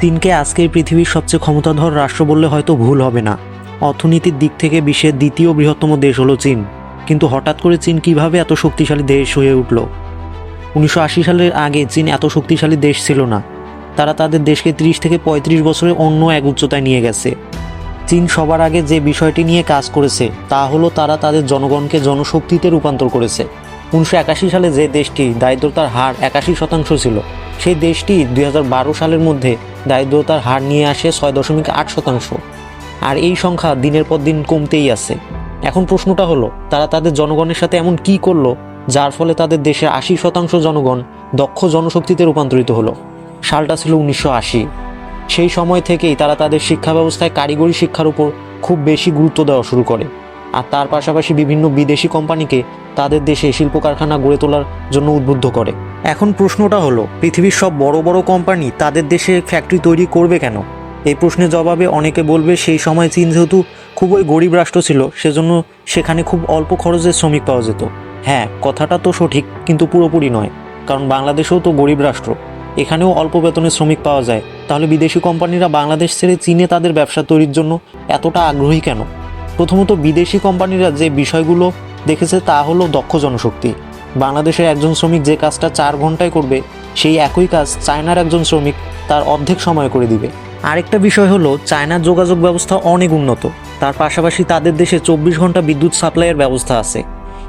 চীনকে আজকের পৃথিবীর সবচেয়ে ক্ষমতাধর রাষ্ট্র বললে হয়তো ভুল হবে না। অর্থনীতির দিক থেকে বিশ্বের দ্বিতীয় বৃহত্তম দেশ হলো চীন। কিন্তু হঠাৎ করে চীন কীভাবে এত শক্তিশালী দেশ হয়ে উঠল? উনিশশো আশি সালের আগে চীন এত শক্তিশালী দেশ ছিল না। তারা তাদের দেশকে ত্রিশ থেকে পঁয়ত্রিশ বছরে অন্য এক উচ্চতায় নিয়ে গেছে। চীন সবার আগে যে বিষয়টি নিয়ে কাজ করেছে, তা হলো তারা তাদের জনগণকে জনশক্তিতে রূপান্তর করেছে। উনিশশো একাশি সালে যে দেশটি দারিদ্রতার হার একাশি শতাংশ ছিল সেই দেশটি দুই হাজার বারো সালের মধ্যে দারিদ্রতার হার নিয়ে আসে ছয় দশমিক আট শতাংশ। আর এই সংখ্যা দিনের পর দিন কমতেই আছে। এখন প্রশ্নটা হলো, তারা তাদের জনগণের সাথে এমন কি করল, যার ফলে তাদের দেশের আশি শতাংশ জনগণ দক্ষ জনশক্তিতে রূপান্তরিত হলো? সালটা ছিল উনিশশো আশি। সেই সময় থেকেই তারা তাদের শিক্ষা ব্যবস্থায় কারিগরি শিক্ষার উপর খুব বেশি গুরুত্ব দেওয়া শুরু করে। আর তার পাশাপাশি বিভিন্ন বিদেশি কোম্পানিকে তাদের দেশে শিল্প কারখানা গড়ে তোলার জন্য উদ্বুদ্ধ করে। এখন প্রশ্নটা হলো, পৃথিবীর সব বড় বড় কোম্পানি তাদের দেশে ফ্যাক্টরি তৈরি করবে কেন? এই প্রশ্নের জবাবে অনেকে বলবে সেই সময় চীন যেহেতু খুবই গরিব রাষ্ট্র ছিল, সেজন্য সেখানে খুব অল্প খরচে শ্রমিক পাওয়া যেত। হ্যাঁ কথাটা তো সঠিক, কিন্তু পুরোপুরি নয়, কারণ বাংলাদেশেও তো গরিব রাষ্ট্র। এখানেও অল্প বেতনে শ্রমিক পাওয়া যায়। তাহলে বিদেশি কোম্পানিরা বাংলাদেশ ছেড়ে চীনে তাদের ব্যবসা তৈরির জন্য এতটা আগ্রহী কেন? প্রথমত বিদেশি কোম্পানিরা যে বিষয়গুলো দেখেছে তা হলো দক্ষ জনশক্তি। বাংলাদেশের একজন শ্রমিক যে কাজটা চার ঘন্টায় করবে, সেই একই কাজ চায়নার একজন শ্রমিক তার অর্ধেক সময় করে দিবে। আরেকটা বিষয় হলো, চায়নার যোগাযোগ ব্যবস্থা অনেক উন্নত। তার পাশাপাশি তাদের দেশে চব্বিশ ঘণ্টা বিদ্যুৎ সাপ্লাইয়ের ব্যবস্থা আছে।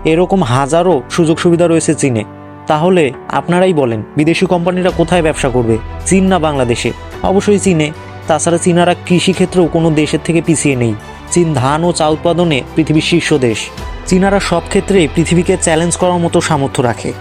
এরকম হাজারো সুযোগ সুবিধা রয়েছে চীনে। তাহলে আপনারাই বলেন, বিদেশি কোম্পানিরা কোথায় ব্যবসা করবে? চীন না বাংলাদেশে? অবশ্যই চীনে। তাছাড়া চীনারা কৃষিক্ষেত্রেও কোনো দেশের থেকে পিছিয়ে নেই। চীন ধান ও চা উৎপাদনে পৃথিবীর শীর্ষ দেশ। চীনারা সব ক্ষেত্রে পৃথিবীকে চ্যালেঞ্জ করার মতো সামর্থ্য রাখে।